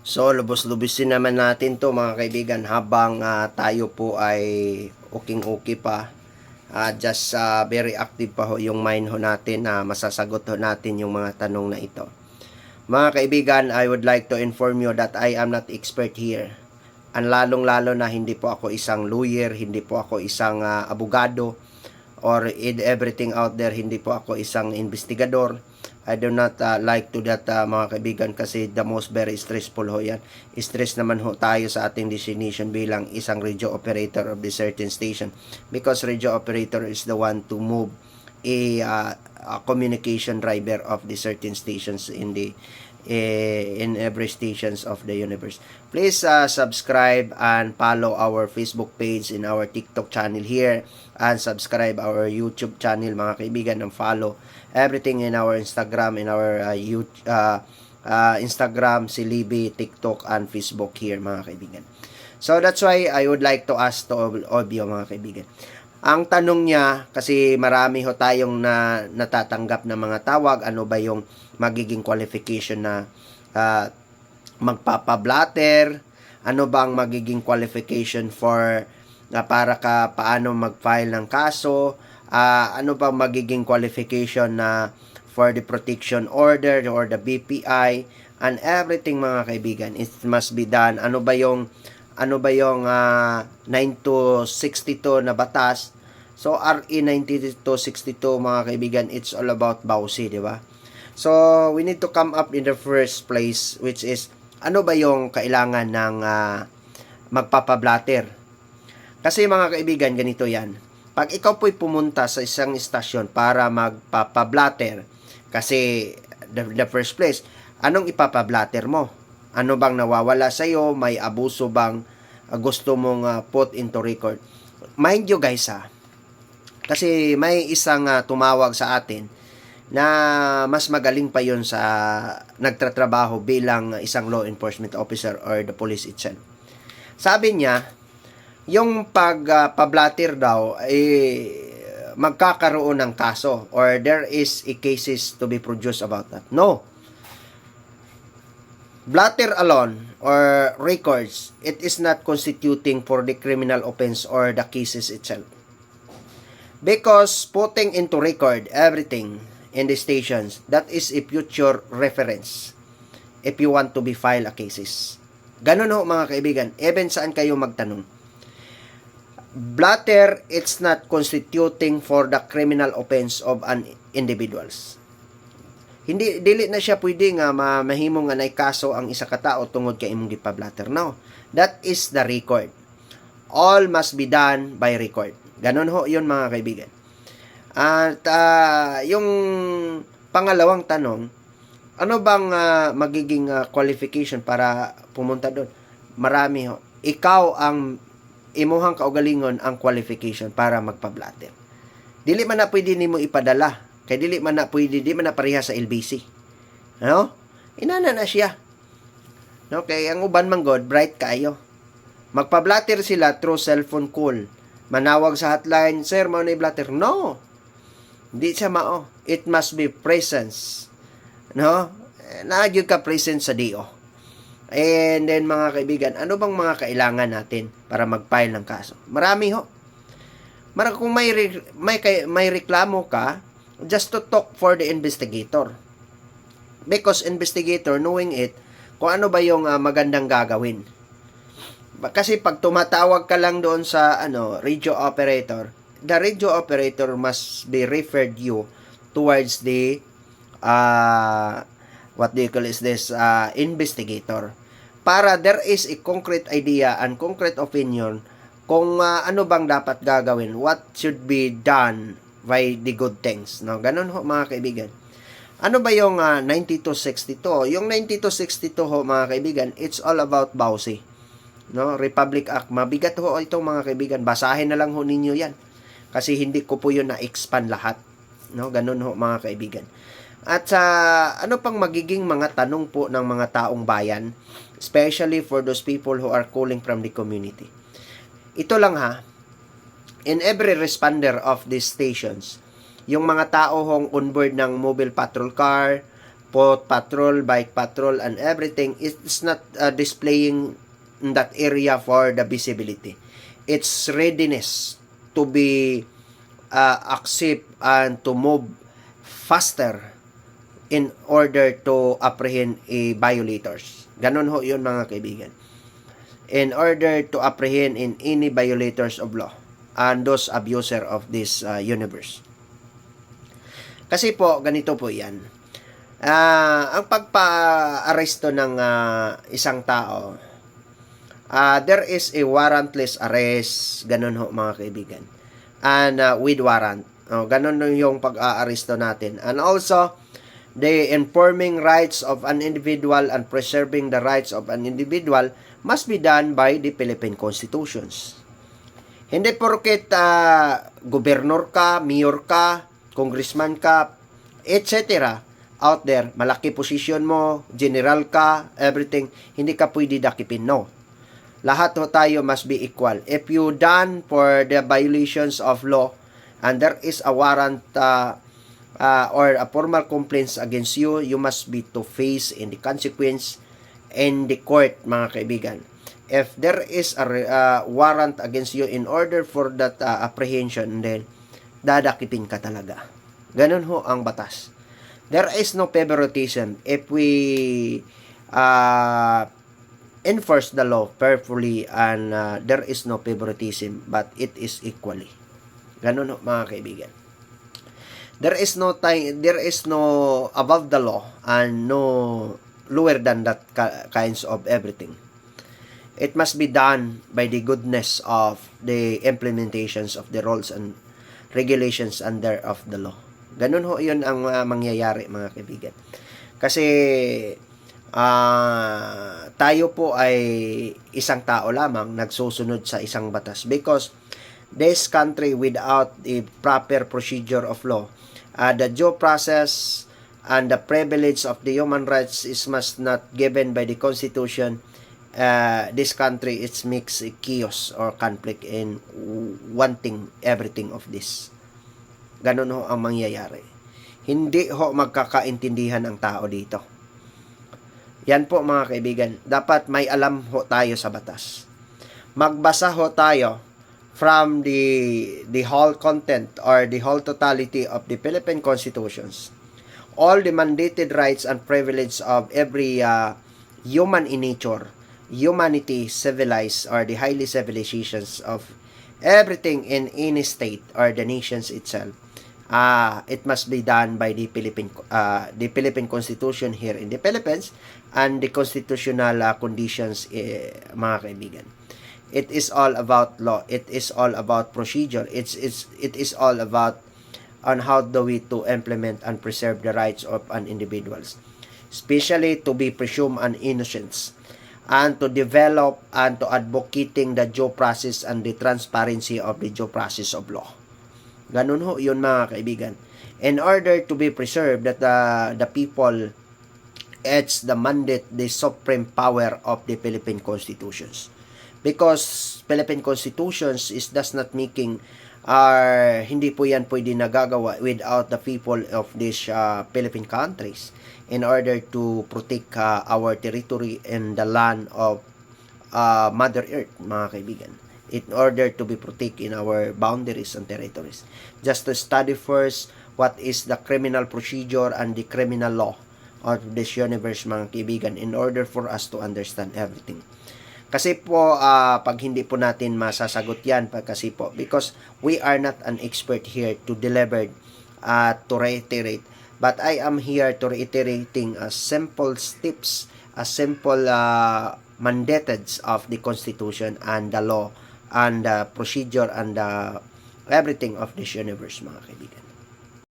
So, lubos-lubusin naman natin to mga kaibigan habang ah, tayo po ay uking-uki pa. Ah, just ah, very active pa ho yung mind ho natin na masasagot ho natin yung mga tanong na ito. Mga kaibigan, I would like to inform you that I am not expert here. Ang lalong-lalo na hindi po ako isang lawyer, hindi po ako isang ah, abogado, or in everything out there, hindi po ako isang investigador. I do not uh, like to that uh, mga kaibigan kasi the most very stressful ho yan. Stress naman ho tayo sa ating destination bilang isang radio operator of the certain station because radio operator is the one to move a, uh, a communication driver of the certain stations in the eh, in every stations of the universe. Please uh, subscribe and follow our Facebook page and our TikTok channel here and subscribe our YouTube channel mga kaibigan and follow everything in our Instagram in our uh, YouTube, uh, uh, Instagram, si Libby, TikTok and Facebook here mga kaibigan. So that's why I would like to ask to all of you mga kaibigan. Ang tanong niya, kasi marami ho tayong na, natatanggap na mga tawag, ano ba yung magiging qualification na uh, magpapablatter, ano bang magiging qualification for na para ka paano mag-file ng kaso, ah, ano bang magiging qualification na for the protection order or the BPI and everything mga kaibigan it must be done. Ano ba yung ano ba yung ah, 9 to 62 na batas so RE 9262 mga kaibigan it's all about BAUSI di ba so we need to come up in the first place which is ano ba yung kailangan ng ah, magpapablatter kasi mga kaibigan, ganito yan. Pag ikaw po'y pumunta sa isang istasyon para magpapablatter, kasi the, the first place, anong ipapablatter mo? Ano bang nawawala sa iyo? May abuso bang uh, gusto mong uh, put into record? Mind you guys ha, kasi may isang uh, tumawag sa atin na mas magaling pa yon sa nagtatrabaho bilang isang law enforcement officer or the police itself. Sabi niya, yung pag-pablatter daw eh magkakaroon ng kaso or there is a cases to be produced about that. No. Blatter alone or records, it is not constituting for the criminal offense or the cases itself. Because putting into record everything in the stations, that is a future reference if you want to be file a cases. Ganun ho mga kaibigan, even saan kayo magtanong blatter it's not constituting for the criminal offense of an individuals hindi dili na siya pwede nga ma, mahimo nga nay kaso ang isa ka tawo tungod kay imong gipablatter no? That is the record. All must be done by record. Ganon ho yun mga kaibigan. At uh, yung pangalawang tanong ano bang uh, magiging uh, qualification para pumunta doon? Marami ho. Ikaw ang imuhang kaugalingon ang qualification para magpablatter. Dili man na pwede nimo ipadala. Kay dili man na pwede, di man na pareha sa LBC. No? Inana na siya. No, kay ang uban man god bright kaayo. Magpablatter sila through cellphone call. Manawag sa hotline, sir, mao na blatter. No. Hindi siya mao. It must be presence. No? Nagyud ka presence sa DO. And then mga kaibigan, ano bang mga kailangan natin para mag-file ng kaso? Marami ho. Mara kung may re- may may reklamo ka, just to talk for the investigator. Because investigator knowing it, kung ano ba yung uh, magandang gagawin. Kasi pag tumatawag ka lang doon sa ano, radio operator, the radio operator must be referred you towards the uh, what do you call is this uh, investigator para there is a concrete idea and concrete opinion kung uh, ano bang dapat gagawin, what should be done by the good things. No? Ganun ho mga kaibigan. Ano ba yung uh, 9262? Yung 9262 ho mga kaibigan, it's all about BAUSI. No? Republic Act. Mabigat ho itong mga kaibigan. Basahin na lang ho ninyo yan. Kasi hindi ko po yun na-expand lahat. No? Ganun ho mga kaibigan. At sa uh, ano pang magiging mga tanong po ng mga taong bayan especially for those people who are calling from the community. Ito lang ha, in every responder of these stations, yung mga tao hong onboard ng mobile patrol car, foot patrol, bike patrol, and everything, it's not uh, displaying in that area for the visibility. It's readiness to be uh, accept and to move faster in order to apprehend a violators. Ganon ho yun mga kaibigan. In order to apprehend in any violators of law and those abuser of this uh, universe. Kasi po, ganito po yan. Ah, ang pagpa-aresto ng ah, isang tao, ah, there is a warrantless arrest, ganun ho mga kaibigan. And ah, with warrant. Oh, ganun yung pag-aaresto natin. And also, the informing rights of an individual and preserving the rights of an individual must be done by the Philippine Constitutions. Hindi porket ah, gobernur ka, mayor ka, congressman ka, etc. out there, malaki posisyon mo, general ka, everything, hindi ka pwede dakipin. No. Lahat ho tayo must be equal. If you done for the violations of law and there is a warrant uh, uh, or a formal complaints against you, you must be to face in the consequence in the court, mga kaibigan. If there is a uh, warrant against you in order for that uh, apprehension, then dadakipin ka talaga. Ganun ho ang batas. There is no favoritism if we uh, enforce the law perfectly and uh, there is no favoritism but it is equally. Ganun ho, mga kaibigan. There is no time, there is no above the law and no lower than that ki- kinds of everything. It must be done by the goodness of the implementations of the rules and regulations under of the law. Ganun ho yun ang uh, mangyayari mga kaibigan. Kasi ah tayo po ay isang tao lamang nagsusunod sa isang batas because this country without the proper procedure of law uh, the due process and the privilege of the human rights is must not given by the constitution uh, this country it's mixed chaos or conflict in wanting everything of this ganun ho ang mangyayari hindi ho magkakaintindihan ang tao dito yan po mga kaibigan, dapat may alam ho tayo sa batas. Magbasa ho tayo from the the whole content or the whole totality of the Philippine constitutions. All the mandated rights and privileges of every uh, human in nature, humanity, civilized or the highly civilizations of everything in any state or the nations itself uh, it must be done by the Philippine uh, the Philippine Constitution here in the Philippines and the constitutional uh, conditions eh, mga kaibigan. It is all about law. It is all about procedure. It's it's it is all about on how do we to implement and preserve the rights of an individuals, especially to be presumed an innocence and to develop and to advocating the due process and the transparency of the due process of law. Ganun ho, yun mga kaibigan. In order to be preserved that the, the people, it's the mandate, the supreme power of the Philippine constitutions. Because Philippine constitutions is does not making are hindi po yan pwede nagagawa without the people of these uh, Philippine countries in order to protect uh, our territory and the land of uh, Mother Earth, mga kaibigan in order to be protect in our boundaries and territories. Just to study first what is the criminal procedure and the criminal law of this universe mga kaibigan in order for us to understand everything. Kasi po uh, pag hindi po natin masasagot yan kasi po because we are not an expert here to deliver uh, to reiterate but I am here to reiterating a simple steps a simple uh, mandates of the constitution and the law and the procedure and the everything of this universe mga kaibigan.